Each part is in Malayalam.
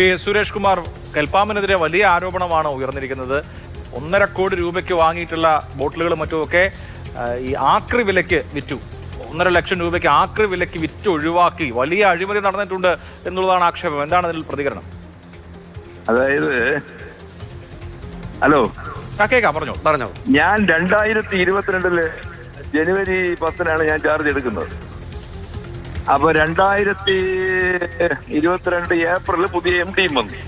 പി. സുരേഷ് കുമാർ കൽപ്പാമിനെതിരെ വലിയ ആരോപണമാണ് ഉയർന്നിരിക്കുന്നത്. ഒന്നര കോടി രൂപയ്ക്ക് വാങ്ങിയിട്ടുള്ള ബോട്ടിലുകളും മറ്റുമൊക്കെ ഈ ആക്രി വിലയ്ക്ക് വിറ്റു. ഒന്നര ലക്ഷം രൂപയ്ക്ക് ആക്രി വിലയ്ക്ക് വിറ്റ് ഒഴിവാക്കി. വലിയ അഴിമതി നടന്നിട്ടുണ്ട് എന്നുള്ളതാണ് ആക്ഷേപം. എന്താണ് അതിൽ പ്രതികരണം? അതായത് ഹലോ? കേക്കാം പറഞ്ഞോ പറഞ്ഞോ ഞാൻ രണ്ടായിരത്തി ഇരുപത്തിരണ്ടിൽ ജനുവരി പത്തിനാണ് ഞാൻ ചാർജ് എടുക്കുന്നത്. അപ്പൊ രണ്ടായിരത്തി ഇരുപത്തിരണ്ട് ഏപ്രിൽ പുതിയ എം ഡിയും വന്നു.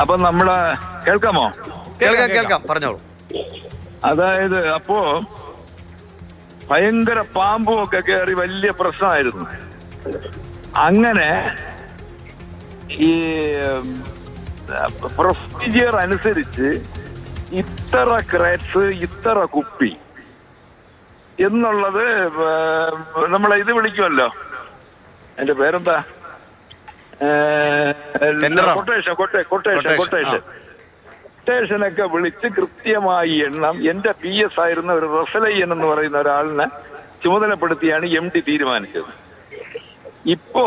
അപ്പൊ നമ്മളെ കേൾക്കാമോ? കേൾക്കാം കേൾക്കാം. പറഞ്ഞോളൂ. അതായത് അപ്പോ ഭയങ്കര പാമ്പും ഒക്കെ കയറി വലിയ പ്രശ്നമായിരുന്നു. അങ്ങനെ ഈ പ്രൊസീജിയർ അനുസരിച്ച് ഇത്ര ക്രേറ്റ്സ് ഇത്ര കുപ്പി എന്നുള്ളത് നമ്മളെ ഇത് വിളിക്കുമല്ലോ. എന്റെ പേരെന്താ? കൊട്ടേഷൻ കൊട്ടേ കൊട്ടേഷൻ കൊട്ടേഷൻ കൊട്ടേഷനൊക്കെ വിളിച്ച് കൃത്യമായി എണ്ണം എന്റെ പി എസ് ആയിരുന്ന ഒരു റസലയ്യൻ എന്ന് പറയുന്ന ഒരാളിനെ ചുമതലപ്പെടുത്തിയാണ് എം ഡി തീരുമാനിച്ചത്. ഇപ്പോ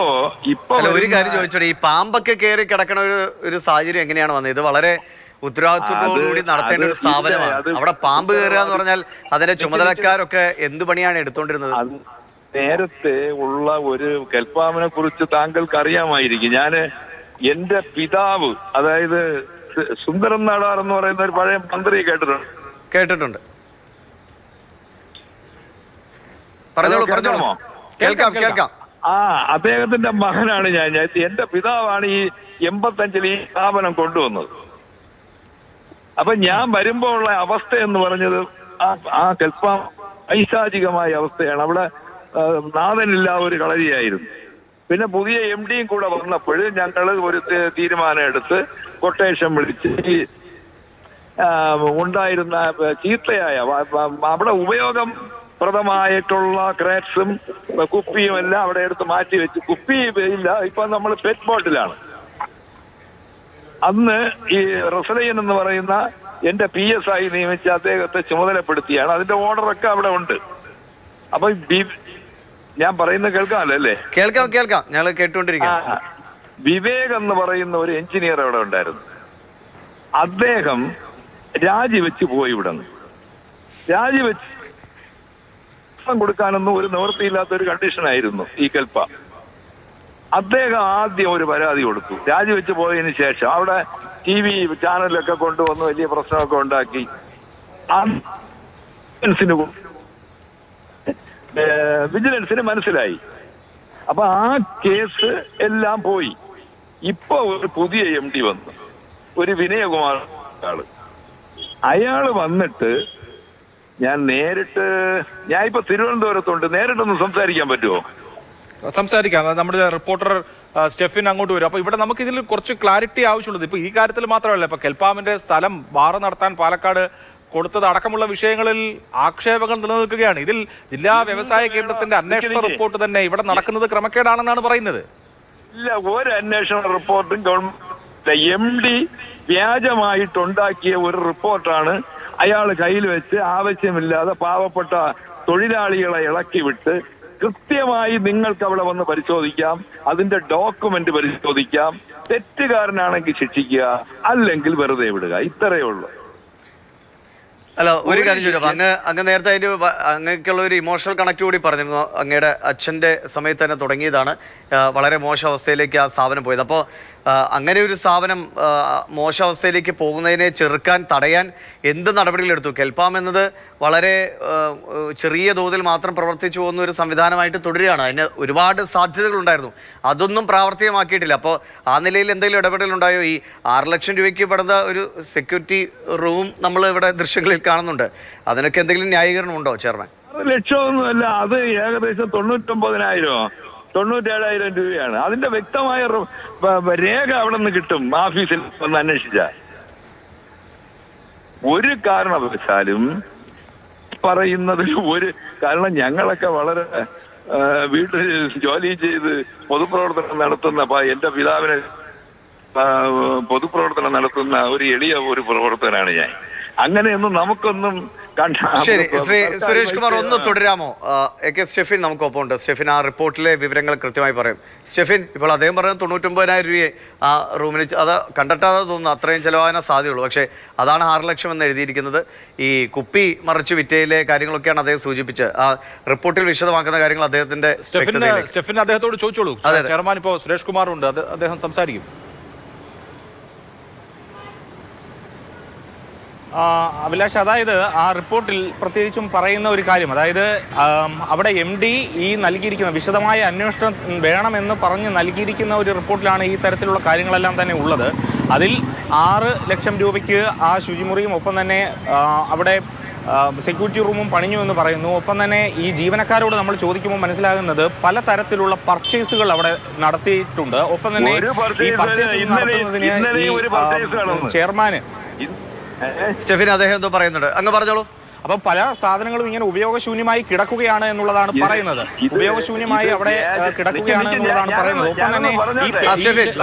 ഇപ്പോ ഒരു കാര്യം ചോദിച്ചോട്ടെ ഈ പാമ്പൊക്കെ കയറി കിടക്കണ ഒരു ഒരു സാഹചര്യം എങ്ങനെയാണ് വന്നത്? ഇത് വളരെ ഉത്തരവാദിത്വത്തോടുകൂടി നടത്തേണ്ട ഒരു സ്ഥാപനമാണ്. അവിടെ പാമ്പ് കയറുക എന്ന് പറഞ്ഞാൽ അതിന്റെ ചുമതലക്കാരൊക്കെ എന്ത് പണിയാണ് എടുത്തോണ്ടിരുന്നത് നേരത്തെ ഉള്ള ഒരു കൽപ്പാമനെ കുറിച്ച് താങ്കൾക്ക് അറിയാമായിരിക്കും ഞാൻ എന്റെ പിതാവ് അതായത് സുന്ദരൻ സുന്ദരം നാടാർ എന്ന് പറയുന്ന ഒരു പഴയ മന്ത്രി കേട്ടിട്ടുണ്ട്. കേട്ടിട്ടുണ്ട്. പറഞ്ഞോളൂ പറഞ്ഞോളൂ? കേൾക്കാം കേൾക്കാം ആ അദ്ദേഹത്തിന്റെ മകനാണ് ഞാൻ. ഞാൻ എന്റെ പിതാവാണ് ഈ എൺപത്തഞ്ചിൽ ഈ സ്ഥാപനം കൊണ്ടുവന്നത്. അപ്പൊ ഞാൻ വരുമ്പോ ഉള്ള അവസ്ഥ എന്ന് പറഞ്ഞത് ആ ആ കൽപ്പം ഐശാചികമായ അവസ്ഥയാണ്. അവിടെ നാഥനില്ല ഒരു കളരിയായിരുന്നു. പിന്നെ പുതിയ എം ഡിയും കൂടെ വന്നപ്പോൾ ഞങ്ങൾ ഒരു തീരുമാനം എടുത്ത് കൊട്ടേഷൻ വിളിച്ച് ഉണ്ടായിരുന്ന ചീത്തയായ അവിടെ ഉപയോഗം പ്രദമായിട്ടുള്ള ക്രാറ്റ്സും കുപ്പിയും എല്ലാം അവിടെ എടുത്ത് മാറ്റി വെച്ച് കുപ്പി ഇല്ല ഇപ്പൊ നമ്മൾ പെറ്റ് ബോട്ടിലാണ് അന്ന് ഈ റസലയൻ എന്ന് പറയുന്ന എന്റെ പി എസ് ആയി നിയമിച്ച അദ്ദേഹത്തെ ചുമതലപ്പെടുത്തിയാണ്. അതിന്റെ ഓർഡറൊക്കെ അവിടെ ഉണ്ട്. അപ്പൊ ഞാൻ പറയുന്നത് കേൾക്കാമല്ലോ അല്ലേ? കേൾക്കാം കേൾക്കാം. ഞങ്ങൾ കേട്ടുകൊണ്ടിരിക്കാം. വിവേക് എന്ന് പറയുന്ന ഒരു എഞ്ചിനീയർ അവിടെ ഉണ്ടായിരുന്നു. അദ്ദേഹം രാജിവെച്ച് പോയി ഇവിടെ രാജിവെച്ച് കൊടുക്കാനൊന്നും ഒരു നിവൃത്തിയില്ലാത്ത ഒരു കണ്ടീഷൻ ആയിരുന്നു ഈ കൽപ്പ. അദ്ദേഹം ആദ്യം ഒരു പരാതി കൊടുത്തു. രാജിവെച്ച് പോയതിനു ശേഷം അവിടെ ടി വി ചാനലൊക്കെ കൊണ്ടുവന്ന് വലിയ പ്രശ്നമൊക്കെ ഉണ്ടാക്കി. വിജിലൻസിന് മനസ്സിലായി. അപ്പൊ ആ കേസ് എല്ലാം പോയി. ഇപ്പൊ ഒരു പുതിയ എം ഡി വന്നു. ഒരു വിനയകുമാർ ആൾ. അയാൾ വന്നിട്ട് ഞാൻ നേരിട്ട് ഞാൻ ഇപ്പൊ തിരുവനന്തപുരത്തുണ്ട്. നേരിട്ടൊന്ന് സംസാരിക്കാൻ പറ്റുമോ? സംസാരിക്കാം. നമ്മുടെ റിപ്പോർട്ടർ സ്റ്റെഫിൻ അങ്ങോട്ട് വരും. അപ്പൊ ഇവിടെ നമുക്ക് ഇതിൽ കുറച്ച് ക്ലാരിറ്റി ആവശ്യമുള്ളത്. ഇപ്പൊ ഈ കാര്യത്തിൽ മാത്രമല്ല ഇപ്പൊ കെൽപ്പാമിന്റെ സ്ഥലം ബാറ് നടത്താൻ പാലക്കാട് കൊടുത്തത് അടക്കമുള്ള വിഷയങ്ങളിൽ ആക്ഷേപങ്ങൾ നിലനിൽക്കുകയാണ്. ഇതിൽ ജില്ലാ വ്യവസായ കേന്ദ്രത്തിന്റെ അന്വേഷണ റിപ്പോർട്ട് തന്നെ ഇവിടെ നടക്കുന്നത് ക്രമക്കേടാണെന്നാണ് പറയുന്നത്. ഇല്ല ഒരു അന്വേഷണ റിപ്പോർട്ടും ഗവൺമെന്റ് എം ഡി വ്യാജമായിട്ടുണ്ടാക്കിയ ഒരു റിപ്പോർട്ടാണ് അയാൾ കയ്യിൽ വെച്ച് ആവശ്യമില്ലാതെ പാവപ്പെട്ട തൊഴിലാളികളെ ഇളക്കി വിട്ട് കൃത്യമായി നിങ്ങൾക്ക് അവിടെ വന്ന് പരിശോധിക്കാം. അതിന്റെ ഡോക്യുമെന്റ് പരിശോധിക്കാം. തെറ്റുകാരനാണെങ്കിൽ ശിക്ഷിക്കുക. അല്ലെങ്കിൽ വെറുതെ വിടുക. ഇത്രയേ ഉള്ളൂ. അല്ല ഒരു കാര്യം ചോദിച്ചു അങ്ങ് അങ്ങ് നേരത്തെ അതിന്റെ അങ്ങേക്കുള്ള ഒരു ഇമോഷണൽ കണക്ട് കൂടി പറഞ്ഞിരുന്നു. അങ്ങയുടെ അച്ഛന്റെ സമയത്ത് തന്നെ തുടങ്ങിയതാണ്. വളരെ മോശ അവസ്ഥയിലേക്ക് ആ സ്ഥാപനം പോയത്. അപ്പോൾ അങ്ങനെ ഒരു സ്ഥാപനം മോശ മോശം അവസ്ഥയിലേക്ക് പോകുന്നതിനെ ചെറുക്കാൻ തടയാൻ എന്ത് നടപടികളെടുത്തു കെൽപ്പാം എന്നത് വളരെ ചെറിയ തോതിൽ മാത്രം പ്രവർത്തിച്ചു പോകുന്ന ഒരു സംവിധാനമായിട്ട് തുടരുകയാണ്. അതിന് ഒരുപാട് സാധ്യതകളുണ്ടായിരുന്നു അതൊന്നും പ്രാവർത്തികമാക്കിയിട്ടില്ല. അപ്പോൾ ആ നിലയിൽ എന്തെങ്കിലും ഇടപെടലുണ്ടായോ? ഈ ആറ് ലക്ഷം രൂപയ്ക്ക് പെടുന്ന ഒരു സെക്യൂരിറ്റി റൂം നമ്മൾ ഇവിടെ ദൃശ്യങ്ങളിൽ കാണുന്നുണ്ട്. അതിനൊക്കെ എന്തെങ്കിലും ന്യായീകരണം ഉണ്ടോ ചെയർമാൻ ലക്ഷമൊന്നുമല്ല അത് ഏകദേശം തൊണ്ണൂറ്റൊമ്പതിനായിരമോ തൊണ്ണൂറ്റേഴായിരം രൂപയാണ്. അതിന്റെ വ്യക്തമായ രേഖ അവിടെ നിന്ന് കിട്ടും ഓഫീസിൽ ഒന്ന് അന്വേഷിച്ച ഒരു കാരണവശാലും പറയുന്നതിൽ ഒരു കാരണം ഞങ്ങളൊക്കെ വളരെ വീട്ടിൽ ജോലി ചെയ്ത് പൊതുപ്രവർത്തനം നടത്തുന്ന എന്റെ പിതാവിനെ പൊതുപ്രവർത്തനം നടത്തുന്ന ഒരു എളിയ ഒരു പ്രവർത്തനാണ് ഞാൻ. അങ്ങനെയൊന്നും നമുക്കൊന്നും ശരി ശ്രീ സുരേഷ് കുമാർ ഒന്ന് തുടരാമോ? എ കെ സ്റ്റെഫിൻ നമുക്കൊപ്പം ഉണ്ട് സ്റ്റെഫിൻ ആ റിപ്പോർട്ടിലെ വിവരങ്ങൾ കൃത്യമായി പറയും. സ്റ്റെഫിൻ ഇപ്പോൾ അദ്ദേഹം പറഞ്ഞത് തൊണ്ണൂറ്റൊമ്പതിനായിരം രൂപയെ ആ റൂമിന് അത് കണ്ടെത്താതെ തോന്നുന്നു അത്രയും ചിലവാകാൻ സാധ്യതയുള്ളൂ. പക്ഷേ അതാണ് ആറ് ലക്ഷം എന്ന് എഴുതിയിരിക്കുന്നത്. ഈ കുപ്പി മറിച്ച് വിറ്റയിലെ കാര്യങ്ങളൊക്കെയാണ് അദ്ദേഹം സൂചിപ്പിച്ചത്. ആ റിപ്പോർട്ടിൽ വിശദമാക്കുന്ന കാര്യങ്ങൾ അദ്ദേഹത്തിന്റെ സ്റ്റെഫിൻ അദ്ദേഹത്തോട് ചോദിച്ചോളൂ. അതെ, അതെ. ചെയർമാൻ ഇപ്പോൾ സുരേഷ് കുമാർ ഉണ്ട് അത് അദ്ദേഹം സംസാരിക്കും. അഭിലാഷ് അതായത് ആ റിപ്പോർട്ടിൽ പ്രത്യേകിച്ചും പറയുന്ന ഒരു കാര്യം അതായത് അവിടെ എം ഡി ഈ നൽകിയിരിക്കുന്ന വിശദമായ അന്വേഷണം വേണമെന്ന് പറഞ്ഞ് നൽകിയിരിക്കുന്ന ഒരു റിപ്പോർട്ടിലാണ് ഈ തരത്തിലുള്ള കാര്യങ്ങളെല്ലാം തന്നെ ഉള്ളത് അതിൽ ആറ് ലക്ഷം രൂപയ്ക്ക് ആ ശുചിമുറിയും ഒപ്പം തന്നെ അവിടെ സെക്യൂരിറ്റി റൂമും പണിഞ്ഞു എന്ന് പറയുന്നു ഒപ്പം തന്നെ ഈ ജീവനക്കാരോട് നമ്മൾ ചോദിക്കുമ്പോൾ മനസ്സിലാകുന്നത് പല തരത്തിലുള്ള പർച്ചേസുകൾ അവിടെ നടത്തിയിട്ടുണ്ട് ഒപ്പം തന്നെ ഈ പർച്ചേസ് നടത്തുന്നതിന്. ചെയർമാന്? സ്റ്റെഫിൻ അദ്ദേഹം എന്തോ പറയുന്നുണ്ട്. അങ്ങ് പറഞ്ഞോളൂ. അപ്പൊ പല സാധനങ്ങളും ഇങ്ങനെ ഉപയോഗശൂന്യമായി കിടക്കുകയാണ് എന്നുള്ളതാണ് പറയുന്നത്. ഉപയോഗശൂന്യമായി അവിടെ കിടക്കുകയാണ് എന്നുള്ളതാണ് പറയുന്നത്. ഒപ്പം തന്നെ